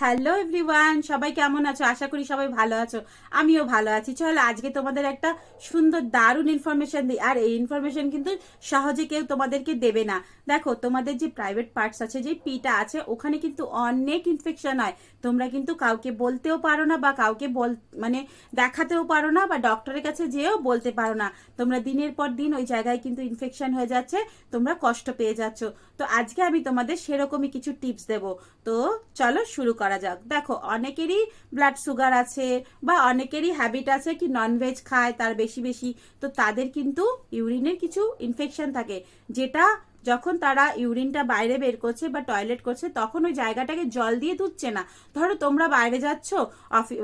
Hello everyone সবাই কেমন আছো? আশা করি সবাই ভালো আছো। আমিও ভালো আছি। চলো, আজকে তোমাদের একটা সুন্দর, দারুণ ইনফরমেশন দিই। আর এই ইনফরমেশন কিন্তু সহজে কেউ তোমাদেরকে দেবে না। দেখো, তোমাদের যে প্রাইভেট পার্টস আছে, যে পিটা আছে, ওখানে কিন্তু অনেক ইনফেকশন হয়। তোমরা কিন্তু কাউকে বলতেও পারো না বা কাউকে বল মানে দেখাতেও পারো না বা ডক্টরের কাছে যেও বলতে পারো না। তোমরা দিনের পর দিন ওই জায়গায় কিন্তু ইনফেকশন হয়ে যাচ্ছে, তোমরা কষ্ট পেয়ে যাচ্ছ। তো আজকে আমি তোমাদের সেরকমই কিছু টিপস দেব। তো চলো, শুরু করা যাক। দেখো, অনেকেরই ব্লাড সুগার আছে বা অনেকেরই হ্যাবিট আছে কি ননভেজ খায়, তার বেশি বেশি। তো তাদের কিন্তু ইউরিনের কিছু ইনফেকশন থাকে, যেটা যখন তারা ইউরিনটা বাইরে বের করছে বা টয়লেট করছে, তখন ওই জায়গাটাকে জল দিয়ে ধুচ্ছে না। ধরো, তোমরা বাইরে যাচ্ছ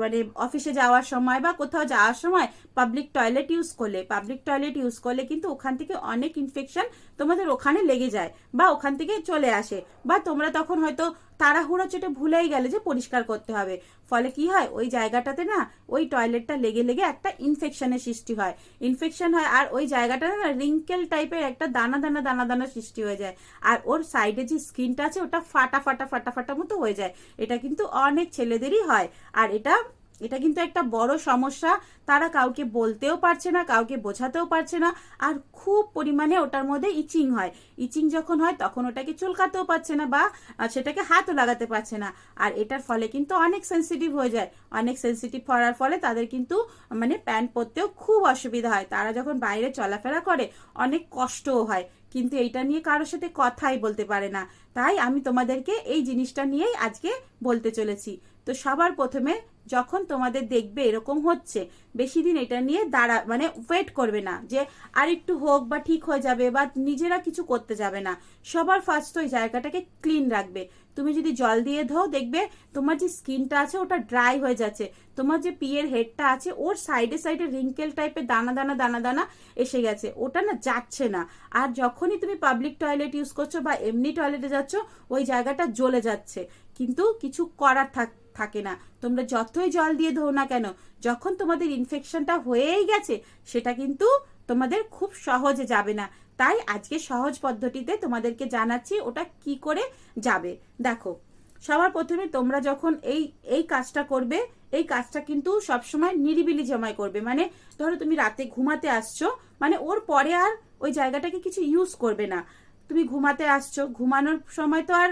মানে অফিসে যাওয়ার সময় বা কোথাও যাওয়ার সময় পাবলিক টয়লেট ইউজ করলে পাবলিক টয়লেট ইউজ করলে কিন্তু ওখান থেকে অনেক ইনফেকশন তোমাদের ওখানে লেগে যায় বা ওখান থেকে চলে আসে। বা তোমরা তখন হয়তো তাড়াহুড়ো চেটে ভুলেই গেলে যে পরিষ্কার করতে হবে। ফলে কি হয়? ওই জায়গাটাতে না, ওই টয়লেটটা লেগে লেগে একটা ইনফেকশনের সৃষ্টি হয়। ইনফেকশন হয় আর ওই জায়গাটা না রিঙ্কেল টাইপের একটা দানা দানা দানা দানা সৃষ্টি হয়ে যায়। আর ওর সাইডে যে স্কিনটা আছে, ওটা ফাটা ফাটা ফাটা ফাটা মতো হয়ে যায়। এটা কিন্তু অনেক ছেলেদেরই হয়। আর এটা এটা কিন্তু একটা বড় সমস্যা। তারা কাউকে বলতেও পারছে না, কাউকে বোঝাতেও পারছে না, আর খুব পরিমাণে ওটার মধ্যে ইচিং হয়। ইচিং যখন হয় তখন ওটাকে চুলকাতেও পারছে না বা সেটাকে হাতও লাগাতে পারছে না। আর এটার ফলে কিন্তু অনেক সেন্সিটিভ হয়ে যায়। অনেক সেন্সিটিভ হওয়ার ফলে তাদের কিন্তু মানে প্যান্ট পরতেও খুব অসুবিধা হয়। তারা যখন বাইরে চলাফেরা করে অনেক কষ্টও হয়। কিন্তু এইটা নিয়ে কারোর সাথে কথাই বলতে পারে না। তাই আমি তোমাদেরকে এই জিনিসটা নিয়েই আজকে বলতে চলেছি। তো সবার প্রথমে যখন তোমাদের দেখবে এরকম হচ্ছে, বেশি দিন এটা নিয়ে দাঁড়া মানে ওয়েট করবে না যে আর একটু হোক বা ঠিক হয়ে যাবে বা নিজেরা কিছু করতে যাবে না। সবার ফার্স্ট ওই জায়গাটাকে ক্লিন রাখবে। তুমি যদি জল দিয়ে ধো দেখবে তোমার যে স্কিনটা আছে ওটা ড্রাই হয়ে যাচ্ছে। তোমার যে পিয়ের হেডটা আছে, ওর সাইডে সাইডে রিঙ্কেল টাইপের দানা দানা দানা দানা এসে গেছে। ওটা না যাচ্ছে না। আর যখনই তুমি পাবলিক টয়লেট ইউজ করছ বা এমনি টয়লেটে যাচ্ছ, ওই জায়গাটা জ্বলে যাচ্ছে। কিন্তু কিছু করার থাক না। তোমরা যতই জল দিয়ে ধো না কেন, যখন তোমাদের ইনফেকশনটা হয়েই গেছে, সেটা কিন্তু তোমাদের খুব সহজে যাবে না। তাই আজকে সহজ পদ্ধতিতে তোমাদেরকে জানাচ্ছি ওটা কি করে যাবে। দেখো, সবার প্রথমে তোমরা যখন এই এই কাজটা করবে, এই কাজটা কিন্তু সবসময় নিরিবিলি জমায় করবে। মানে ধরো তুমি রাতে ঘুমাতে আসছো মানে ওর পরে আর ওই জায়গাটাকে কিছু ইউজ করবে না। তুমি ঘুমাতে আসছো, ঘুমানোর সময় তো আর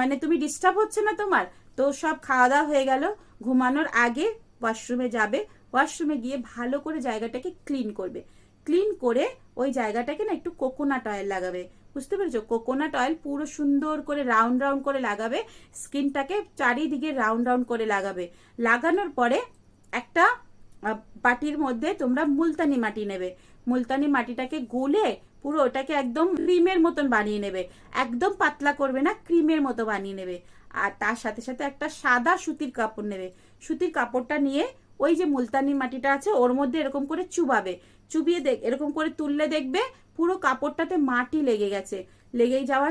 মানে তুমি ডিস্টার্ব হচ্ছে না তোমার? তো সব খাওয়া দাওয়া হয়ে গেল, ঘুমানোর আগে ওয়াশরুমে যাবে ওয়াশরুমে গিয়ে ভালো করে জায়গাটাকে ক্লিন করবে। ক্লিন করে ওই জায়গাটাকে না একটু কোকোনাট অয়েল লাগাবে। বুঝতে পেরেছ? কোকোনাট অয়েল পুরো সুন্দর করে রাউন্ড রাউন্ড করে লাগাবে স্কিনটাকে চারিদিকে রাউন্ড রাউন্ড করে লাগাবে। লাগানোর পরে একটা বাটির মধ্যে তোমরা মুলতানি মাটি নেবে। মুলতানি মাটিটাকে গলে পুরো ওটাকে একদম ক্রিমের মতন বানিয়ে নেবে। একদম পাতলা করবে না, ক্রিমের মতো বানিয়ে নেবে। আর তার সাথে সাথে একটা সাদা সুতির কাপড় নেবে। সুতির কাপড়টা নিয়ে ওই যে মুলতানি মাটিটা আছে, ওর মধ্যে এরকম করে চুবাবে। চুবিয়ে দেখ, এরকম করে তুললে দেখবে পুরো কাপড়টাতে মাটি লেগে গেছে। লেগেই যাওয়া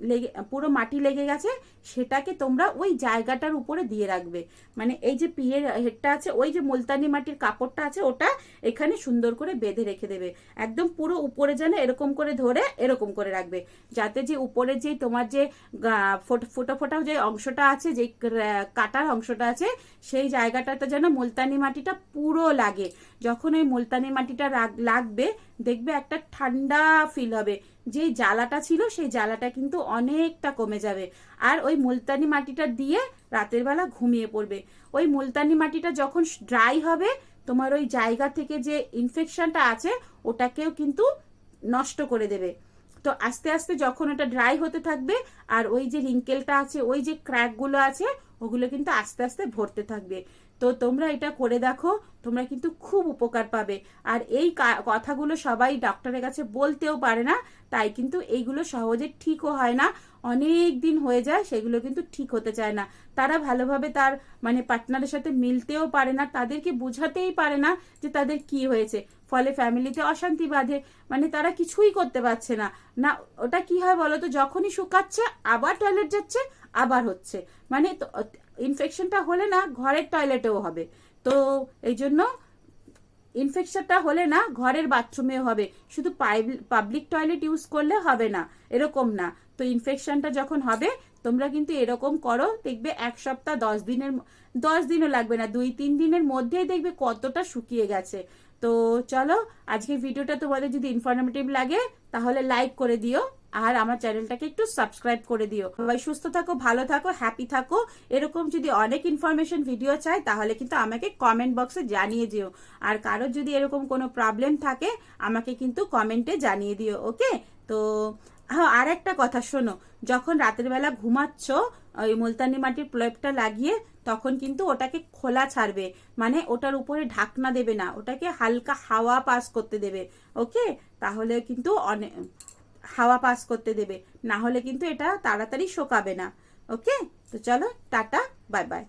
লেগে, পুরো মাটি লেগে গেছে, সেটাকে তোমরা ওই জায়গাটার উপরে দিয়ে রাখবে। মানে এই যে পিয়ের হেডটা আছে, ওই যে মুলতানি মাটির কাপড়টা আছে, ওটা এখানে সুন্দর করে বেঁধে রেখে দেবে। একদম পুরো উপরে যেন এরকম করে ধরে এরকম করে রাখবে। যাতে যে উপরে যে তোমার যে ফোট- ফোটা যে অংশটা আছে, যে কাটার অংশটা আছে, সেই জায়গাটাতে যেন মুলতানি মাটিটা পুরো লাগে। যখন ওই মুলতানি মাটিটা লাগবে, দেখবে একটা ঠান্ডা ফিল হবে। যে জ্বালাটা ছিল, সেই জ্বালাটা কিন্তু অনেকটা কমে যাবে। আর ওই মুলতানি মাটিটা দিয়ে রাতের বেলা ঘুমিয়ে পড়বে। ওই মুলতানি মাটিটা যখন ড্রাই হবে, তোমার ওই জায়গা থেকে যে ইনফেকশনটা আছে, ওটাকেও কিন্তু নষ্ট করে দেবে। তো আস্তে আস্তে যখন ওটা ড্রাই হতে থাকবে, আর ওই যে রিঙ্কেলটা আছে, ওই যে ক্র্যাকগুলো আছে, ওগুলো কিন্তু আস্তে আস্তে ভরতে থাকবে। তো তোমরা এটা করে দেখো, তোমরা কিন্তু খুব উপকার পাবে। আর এই কথাগুলো সবাই ডক্টরের কাছে বলতেও পারে না, তাই কিন্তু এইগুলো সহজে ঠিকও হয় না। অনেক দিন হয়ে যায়, সেগুলো কিন্তু ঠিক হতে চায় না। তারা ভালোভাবে তার মানে পার্টনারের সাথে মিলতেও পারে না, তাদেরকে বোঝাতেই পারে না যে তাদের কি হয়েছে। ফলে ফ্যামিলিতে অশান্তি বাঁধে মানে তারা কিছুই করতে পারছে না। না, ওটা কি হয় বলো তো যখনই শুকাচ্ছে, আবার টয়লেট যাচ্ছে, আবার হচ্ছে। মানে ইনফেকশনটা হলে না ঘরের টয়লেটেও হবে। তো এই জন্য ইনফেকশনটা হলে না ঘরের বাথরুমেও হবে। শুধু পাবলিক টয়লেট ইউজ করলে হবে না, এরকম না। তো ইনফেকশনটা যখন হবে, তোমরা কিন্তু এরকম করো, দেখবে এক সপ্তাহ দশ দিনের দশ দিনও লাগবে না, দুই তিন দিনের মধ্যেই দেখবে কতটা শুকিয়ে গেছে। তো চলো, আজকের ভিডিওটা তোমাদের যদি ইনফরমেটিভ লাগে, তাহলে লাইক করে দিও। আর আমার চ্যানেলটাকে একটু সাবস্ক্রাইব করে দিও। সবাই সুস্থ থাকো, ভালো থাকো হ্যাপি থাকো। এরকম যদি অনেক ইনফরমেশন ভিডিও চাই, তাহলে কিন্তু আমাকে কমেন্ট বক্সে জানিয়ে দিও। আর কারোর যদি এরকম কোনো প্রবলেম থাকে, আমাকে কিন্তু কমেন্টে জানিয়ে দিও ওকে তো হ্যাঁ আর একটা কথা শোনো। যখন রাতের বেলা ঘুমাচ্ছ, ওই মুলতানি মাটির প্রলেপটা লাগিয়ে, তখন কিন্তু ওটাকে খোলা ছাড়বে। মানে ওটার উপরে ঢাকনা দেবে না, ওটাকে হালকা হাওয়া পাস করতে দেবে ওকে তাহলে কিন্তু অনেক হাওয়া পাস করতে দেবে। না হলে কিন্তু এটা তাড়াতাড়ি শোকাবে না। ওকে তো চলো, টাটা বাই বাই